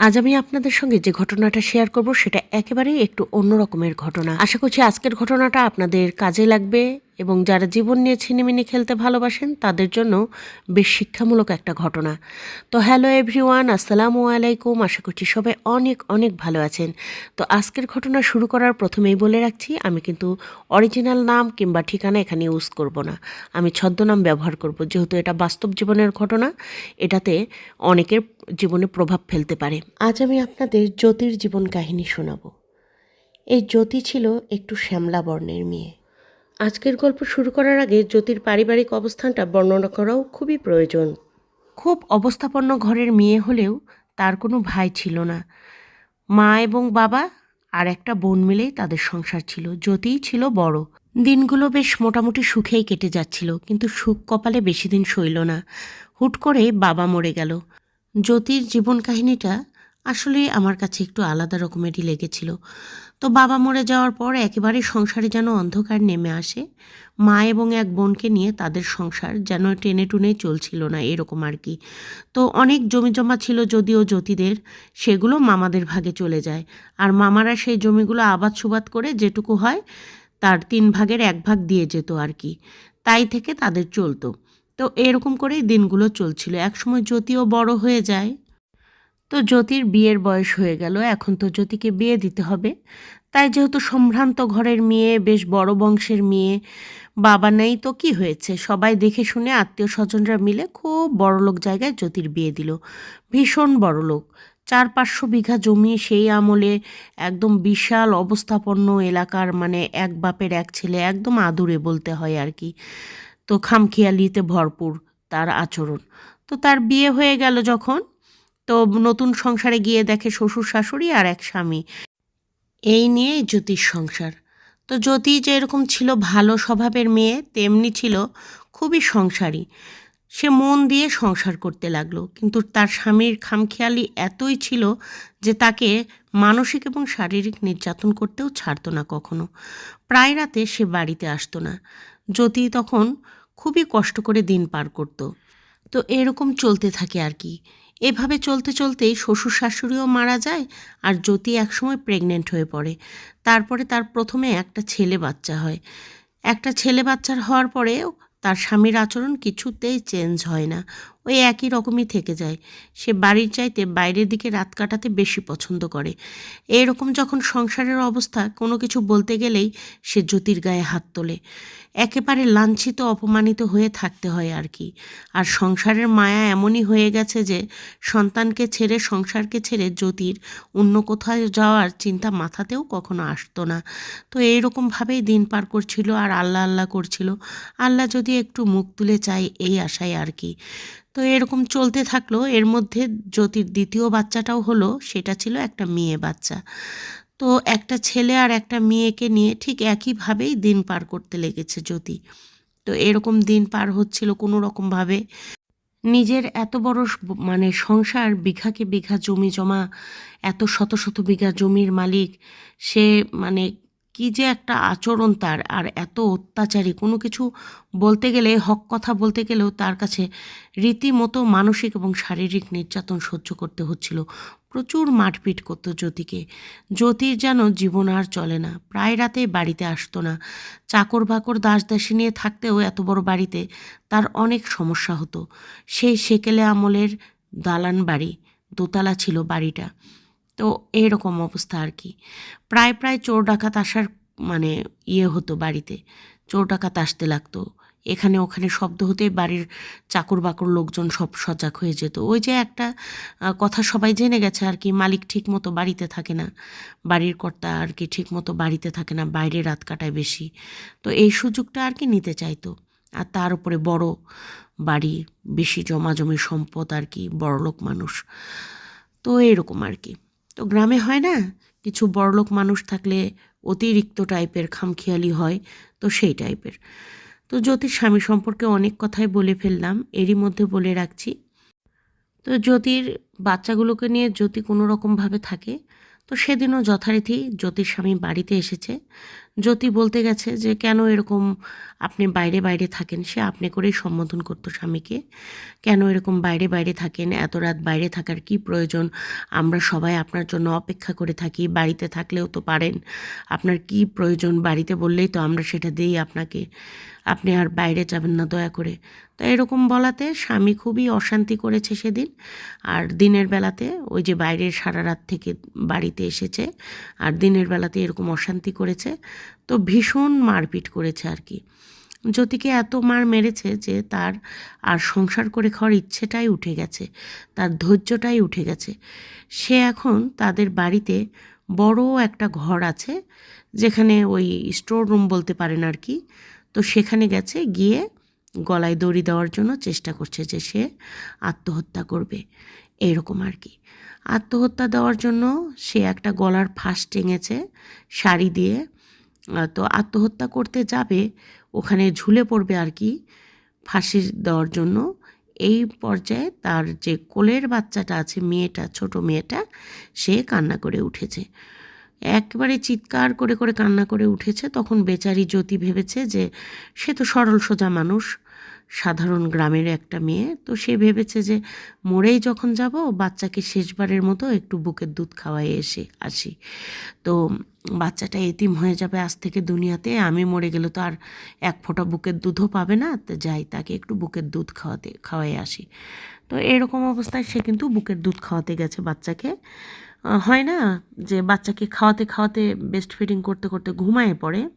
আজ আমি আপনাদের সঙ্গে যে ঘটনাটা শেয়ার করব, সেটা একেবারেই একটু অন্য রকমের ঘটনা। আশা করছি আজকের ঘটনাটা আপনাদের কাজে লাগবে। এবং যারা জীবন নিয়ে ছিনিমিনি খেলতে ভালোবাসেন, তাদের জন্য বেশ শিক্ষামূলক একটা ঘটনা। তো হ্যালো এভরিওয়ান, আসসালামু আলাইকুম। আশা করছি সবাই অনেক অনেক ভালো আছেন। তো আজকের ঘটনা শুরু করার প্রথমেই বলে রাখছি, আমি কিন্তু অরিজিনাল নাম কিংবা ঠিকানা এখানে ইউজ করব না। আমি ছদ্মনাম ব্যবহার করব, যেহেতু এটা বাস্তব জীবনের ঘটনা। এটাতে অনেকের জীবনে প্রভাব ফেলতে পারে। আজ আমি আপনাদের জ্যোতির জীবন কাহিনী শোনাব। এই জ্যোতি ছিল একটু শ্যামলা বর্ণের মেয়ে। আজকের গল্প শুরু করার আগে জ্যোতির পারিবারিক অবস্থানটা বর্ণনা করাও খুবই প্রয়োজন। খুব অবস্থাপন্ন ঘরের মেয়ে হলেও তার কোনো ভাই ছিল না। মা এবং বাবা আর একটা বোন মিলেই তাদের সংসার ছিল, জ্যোতিই ছিল বড়। দিনগুলো বেশ মোটামুটি সুখেই কেটে যাচ্ছিল, কিন্তু সুখ কপালে বেশি দিন সইল না। হুট করে বাবা মরে গেল। জ্যোতির জীবন কাহিনীটা আসলে আমার কাছে একটু আলাদা রকমেরই লেগেছিল। তো বাবা মরে যাওয়ার পর একেবারে সংসারে যেন অন্ধকার নেমে আসে। মা এবং এক বোনকে নিয়ে তাদের সংসার যেন টেনে টুনে চলছিল না এরকম আর কি। তো অনেক জমি জমা ছিল যদিও জ্যোতিদের, সেগুলো মামাদের ভাগে চলে যায়। আর মামারা সেই জমিগুলো আবাদ সুবাদ করে যেটুকু হয়, তার তিন ভাগের এক ভাগ দিয়ে যেত আর কি। তাই থেকে তাদের চলতো। তো এরকম করেই দিনগুলো চলছিল। একসময় জ্যোতিও বড় হয়ে যায় তো জ্যোতির বিয়ের বয়স হয়ে গেল, এখন তো জ্যোতিকে বিয়ে দিতে হবে। তাই যেহেতু সম্ভ্রান্ত ঘরের মেয়ে, বেশ বড় বংশের মেয়ে, বাবা নেই তো কি হয়েছে? সবাই দেখে শুনে আত্মীয় স্বজনরা মিলে খুব বড়লোক জায়গায় জ্যোতির বিয়ে দিল। ভীষণ বড়লোক। চার পাঁচশো বিঘা জমি, সেই আমলে একদম বিশাল অবস্থাপন্ন এলাকার মানে এক বাপের এক ছেলে, একদম আদুরে বলতে হয় আর কি। তো খামখেয়ালিতে ভরপুর তার আচরণ। তো তার বিয়ে হয়ে গেল যখন তো নতুন সংসারে গিয়ে দেখে শ্বশুর শাশুড়ি আর এক স্বামী। এই নিয়ে জ্যোতির সংসার। তো জ্যোতি যে এরকম ছিল ভালো স্বভাবের মেয়ে, তেমনি ছিল খুবই সংসারী। সে মন দিয়ে সংসার করতে লাগল, কিন্তু তার স্বামীর খামখেয়ালি এতই ছিল যে তাকে মানসিক এবং শারীরিক নির্যাতন করতেও ছাড়তো না কখনো। প্রায় রাতে সে বাড়িতে আসতো না। জ্যোতি তখন খুবই কষ্ট করে দিন পার করতো। তো এরকম চলতে থাকে আর কি। এভাবে চলতে চলতেই শ্বশুর শাশুড়িও মারা যায় আর জ্যোতি একসময় প্রেগনেন্ট হয়ে পড়ে। তারপরে তার প্রথমে একটা ছেলে বাচ্চা হয়। একটা ছেলে বাচ্চার হওয়ার পরেও তার স্বামীর আচরণ কিছুতেই চেঞ্জ হয় না। ওই একই রকমই থেকে যায়। সে বাড়ির চাইতে বাইরের দিকে রাত কাটাতে বেশি পছন্দ করে। এরকম যখন সংসারের অবস্থা, কোনো কিছু বলতে গেলেই সে জ্যোতির গায়ে হাত তোলে। একেবারে লাঞ্ছিত, অপমানিত হয়ে থাকতে হয় আর কি। আর সংসারের মায়া এমনই হয়ে গেছে যে, সন্তানকে ছেড়ে, সংসারকে ছেড়ে জ্যোতির অন্য কোথাও যাওয়ার চিন্তা মাথাতেও কখনো আসতো না। তো এইরকমভাবেই দিন পার করছিল আর আল্লাহ আল্লাহ করছিল। আল্লাহ যদি একটু মুখ তুলে চাই এই আশায় আর কি। তো এরকম চলতে থাকল। এর মধ্যে জ্যোতির দ্বিতীয় বাচ্চাটাও হলো, সেটা ছিল একটা মেয়ে বাচ্চা। তো একটা ছেলে আর একটা মেয়েকে নিয়ে ঠিক একইভাবেই দিন পার করতে লেগেছে জ্যোতি। তো এরকম দিন পার হচ্ছিল কোনো রকমভাবে। নিজের এত বড় মানে সংসার, বিঘাকে বিঘা জমি জমা, এত শত শত বিঘা জমির মালিক, সে মানে কি যে একটা আচরণ তার, আর এত অত্যাচারী। কোনো কিছু বলতে গেলে, হক কথা বলতে গেলেও তার কাছে রীতিমতো মানসিক এবং শারীরিক নির্যাতন সহ্য করতে হচ্ছিল। প্রচুর মারপিট করতো জ্যোতিকে। জ্যোতির যেন জীবন আর চলে না। প্রায় রাতে বাড়িতে আসতো না। চাকর বাকর দাস দাসী নিয়ে থাকতেও এত বড় বাড়িতে তার অনেক সমস্যা হতো। সেই সেকেলে আমলের দালান বাড়ি, দোতলা ছিল বাড়িটা। তো এইরকম অবস্থা আর কি। প্রায় প্রায় চোর ডাকাত আসার মানে ইয়ে হতো বাড়িতে। চোর ডাকাত আসতে লাগতো। এখানে, ওখানে শব্দ হতে বাড়ির চাকর বাকর লোকজন সব সজাগ হয়ে যেত। ওই যে একটা কথা সবাই জেনে গেছে আর কি, মালিক ঠিক মতো বাড়িতে থাকে না, বাড়ির কর্তা আর কি ঠিক মতো বাড়িতে থাকে না, বাইরে রাত কাটায় বেশি। তো এই সুযোগটা আর কি নিতে চাইতো। আর তার উপরে বড় বাড়ি, বেশি জমাজমি সম্পদ আর কি, বড়লোক মানুষ। তো এরকম আর কি। তো গ্রামে হয় না? কিছু বড়লোক মানুষ থাকলে অতিরিক্ত টাইপের খামখেয়ালি হয়, তো সেই টাইপের। তো জ্যোতির স্বামী সম্পর্কে অনেক কথাই বলে ফেললাম, এরই মধ্যে বলে রাখছি। তো জ্যোতির বাচ্চাগুলোকে নিয়ে জ্যোতি কোনো রকমভাবে থাকে? তো সেদিনও যথারীতি জ্যোতির স্বামী বাড়িতে এসেছে। জ্যোতি বলতে গেছে যে, কেন এরকম আপনি বাইরে বাইরে থাকেন? সে আপনি করেই সম্বোধন করতো স্বামীকে। কেন এরকম বাইরে বাইরে থাকেন? এত রাত বাইরে থাকার কি প্রয়োজন? আমরা সবাই আপনার জন্য অপেক্ষা করে থাকি, বাড়িতে থাকলেও তো পারেন। আপনার কি প্রয়োজন? বাড়িতে বললেই তো আমরা সেটা দিই আপনাকে। আপনি আর বাইরে যাবেন না, দয়া করে। তো এরকম বলাতে স্বামী খুবই অশান্তি করেছে সেদিন। আর দিনের বেলাতে ওই যে বাইরে সারা রাত থেকে বাড়িতে এসেছে, আর দিনের বেলাতে এরকম অশান্তি করেছে, তো ভীষণ মারপিট করেছে আর কি। জ্যোতিকে এত মার মেরেছে যে তার আর সংসার করে খাওয়ার ইচ্ছেটাই উঠে গেছে, তার ধৈর্যটাই উঠে গেছে। সে এখন তাদের বাড়িতে বড় একটা ঘর আছে, যেখানে ওই স্টোর রুম বলতে পারেন আর কি, তো সেখানে গেছে, গিয়ে গলায় দড়ি দেওয়ার জন্য চেষ্টা করছে যে সে আত্মহত্যা করবে। এইরকম আর কি। আত্মহত্যা দেওয়ার জন্য সে একটা গলার ফাঁস টেঙেছে, শাড়ি দিয়ে। তো আত্মহত্যা করতে যাবে, ওখানে ঝুলে পড়বে আর কি ফাঁসি দেওয়ার জন্য। এই পর্যায়ে তার যে কোলের বাচ্চাটা আছে, মেয়েটা, ছোট মেয়েটা, সে কান্না করে উঠেছে। একবারে চিৎকার করে করে কান্না করে উঠেছে। তখন বেচারি জ্যোতি ভেবেছে যে সে তো সরল সোজা মানুষ, সাধারণ গ্রামের একটা মেয়ে। তো সে ভেবেছে যে মরেই যখন যাব, বাচ্চাকে শেষবারের মতো একটু বুকের দুধ খাওয়াই এসে আসি। তো বাচ্চাটা এতিম হয়ে যাবে আজ থেকে দুনিয়াতে, আমি মরে গেলে তো আর এক ফোঁটা বুকের দুধও পাবে না। তো যাই, তাকে একটু বুকের দুধ খাওয়াতে খাওয়াই আসি। তো এরকম অবস্থায় সে কিন্তু বুকের দুধ খাওয়াতে গেছে বাচ্চাকে। হয় না যে বাচ্চাকে খাওয়াতে খাওয়াতে বেস্ট ফিডিং করতে করতে ঘুমায় পড়ে?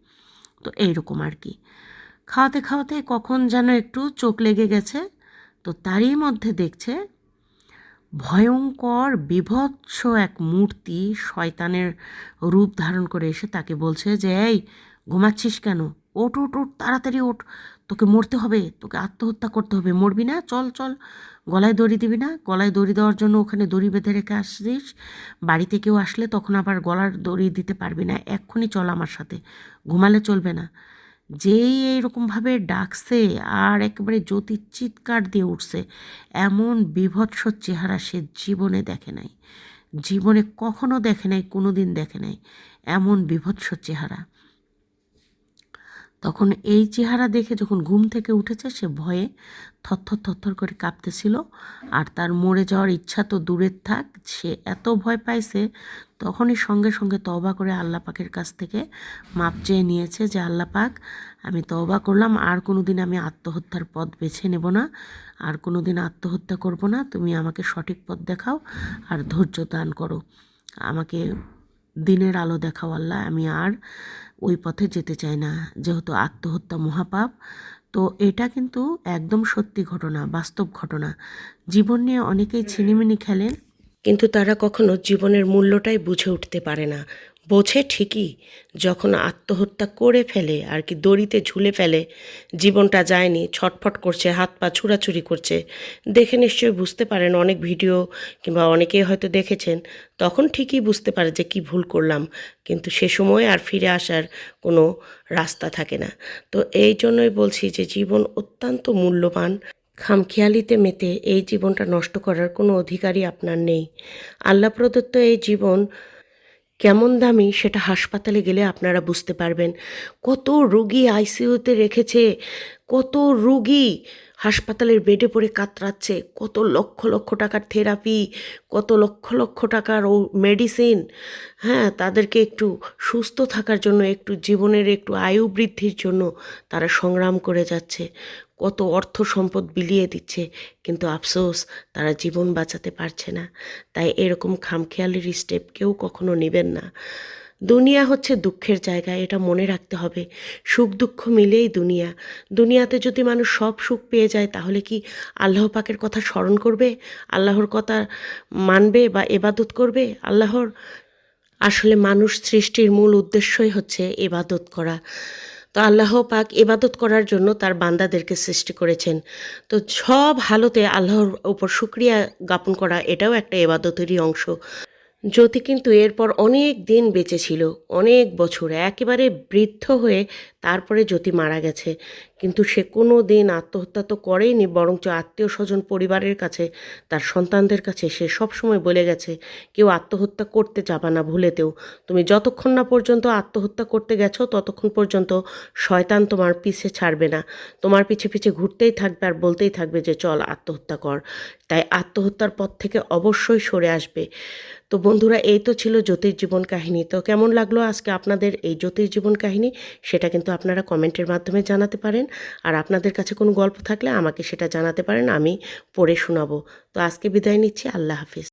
তো এইরকম আর কি। খাওয়াতে খাওয়াতে কখন যেন একটু চোখ লেগে গেছে, তো তারই মধ্যে দেখছে ভয়ঙ্কর, বিভৎস এক মূর্তি শয়তানের রূপ ধারণ করে এসে তাকে বলছে যে, এই, ঘুমাচ্ছিস কেন? ওট ওট ওট তাড়াতাড়ি ওঠ। তোকে মরতে হবে, তোকে আত্মহত্যা করতে হবে। মরবি না, চল চল। গলায় দড়ি দিবি না। গলায় দড়ি দেওয়ার জন্য ওখানে দড়ি বেঁধে রেখে আসছিস বাড়িতে কেউ আসলে তখন আবার গলার দড়ি দিতে পারবি না। এক্ষুনি চল আমার সাথে। ঘুমালে চলবে না। যেই এইরকমভাবে ডাকছে আর একেবারে জ্যোতি চিৎকার দিয়ে উঠছে, এমন বিভৎস চেহারা সে জীবনে দেখে নাই। জীবনে কখনো দেখে নাই কোনো দিন দেখে নাই। এমন বিভৎস চেহারা। তখন এই চেহারা দেখে যখন ঘুম থেকে উঠেছে, সে ভয়ে থরথর থরথর করে কাঁপতেছিল। আর তার মরে যাওয়ার ইচ্ছা তো দূরের থাক, সে এত ভয় পাইছে, তখনই সঙ্গে সঙ্গে তওবা করে আল্লাহ পাকের কাছ থেকে মাপ চেয়ে নিয়েছে যে, আল্লাহ পাক, আমি তওবা করলাম, আর কোনো দিন আমি আত্মহত্যার পথ বেছে নেব না, আর কোনো দিন আত্মহত্যা করব না। তুমি আমাকে সঠিক পথ দেখাও, আর ধৈর্য দান করো। আমাকে দিনের আলো দেখাও আল্লাহ আমি আর ওই পথে যেতে চাই না। যেহেতু আত্মহত্যা মহাপাপ, তো এটা কিন্তু একদম সত্যি ঘটনা, বাস্তব ঘটনা। জীবন নিয়ে অনেকেই ছিনিমিনি খেলেন। কিন্তু তারা কখনো জীবনের মূল্যটাই বুঝে উঠতে পারে না। বোঝে ঠিকই, যখন আত্মহত্যা করে ফেলে আর কি দড়িতে ঝুলে ফেলে, জীবনটা যায়নি, ছটফট করছে, হাত পা ছুড়াছুড়ি করছে, দেখে নিশ্চয়ই বুঝতে পারেন অনেক ভিডিও কিংবা অনেকেই হয়তো দেখেছেন, তখন ঠিকই বুঝতে পারে যে কি ভুল করলাম, কিন্তু সে সময় আর ফিরে আসার কোনো রাস্তা থাকে না। তো এই জন্যই বলছি যে জীবন অত্যন্ত মূল্যবান, খামখেয়ালিতে মেতে এই জীবনটা নষ্ট করার কোনো অধিকারই আপনার নেই। আল্লাহ প্রদত্ত এই জীবন কেমন দামি সেটা হাসপাতালে গেলে আপনারা বুঝতে পারবেন। কত রুগী আইসিইউতে রেখেছে, কত রুগী হাসপাতালের বেডে পড়ে কাতরাচ্ছে, কত লক্ষ লক্ষ টাকার থেরাপি, কত লক্ষ লক্ষ টাকার ও মেডিসিন। হ্যাঁ তাদেরকে একটু সুস্থ থাকার জন্য, একটু জীবনের একটু আয়ু বৃদ্ধির জন্য তারা সংগ্রাম করে যাচ্ছে। কত অর্থ সম্পদ বিলিয়ে দিচ্ছে, কিন্তু আফসোস তারা জীবন বাঁচাতে পারছে না। তাই এরকম খামখেয়ালির স্টেপ কেউ কখনো নেবেন না। দুনিয়া হচ্ছে দুঃখের জায়গা, এটা মনে রাখতে হবে। সুখ দুঃখ মিলেই দুনিয়া। দুনিয়াতে যদি মানুষ সব সুখ পেয়ে যায়, তাহলে কি আল্লাহ পাকের কথা স্মরণ করবে? আল্লাহর কথা মানবে বা এবাদত করবে? আল্লাহর আসলে মানুষ সৃষ্টির মূল উদ্দেশ্যই হচ্ছে এবাদত করা। তো আল্লাহ পাক ইবাদত করার জন্য তার বান্দাদেরকে সৃষ্টি করেছেন। তো সব হালতে আল্লাহর উপর শুক্রিয়া জ্ঞাপন করা এটাও একটা এবাদতেরই অংশ। জ্যোতি কিন্তু এরপর অনেক দিন বেঁচে ছিল, অনেক বছর। একেবারে বৃদ্ধ হয়ে তারপরে জ্যোতি মারা গেছে। কিন্তু সে কোনো দিন আত্মহত্যা তো করেইনি, বরঞ্চ আত্মীয় স্বজন পরিবারের কাছে, তার সন্তানদের কাছে সে সবসময় বলে গেছে, কেউ আত্মহত্যা করতে যাবা না ভুলেতেও। তুমি যতক্ষণ না পর্যন্ত আত্মহত্যা করতে গেছো, ততক্ষণ পর্যন্ত শয়তান তোমার পিছে ছাড়বে না। তোমার পিছে পিছে ঘুরতেই থাকবে আর বলতেই থাকবে যে, চল আত্মহত্যা কর। তাই আত্মহত্যার পথ থেকে অবশ্যই সরে আসবে। তো বন্ধুরা, এই তো ছিল জ্যোতির জীবন কাহিনী। তো কেমন লাগল আজকে আপনাদের এই জ্যোতির জীবন কাহিনী? সেটা কিন্তু আপনারা কমেন্টের মাধ্যমে জানাতে পারেন। আর আপনাদের কাছে কোনো গল্প থাকলে আমাকে সেটা জানাতে পারেন, আমি পড়ে শোনাবো। তো আজকে বিদায় নিচ্ছি, আল্লাহ হাফিজ।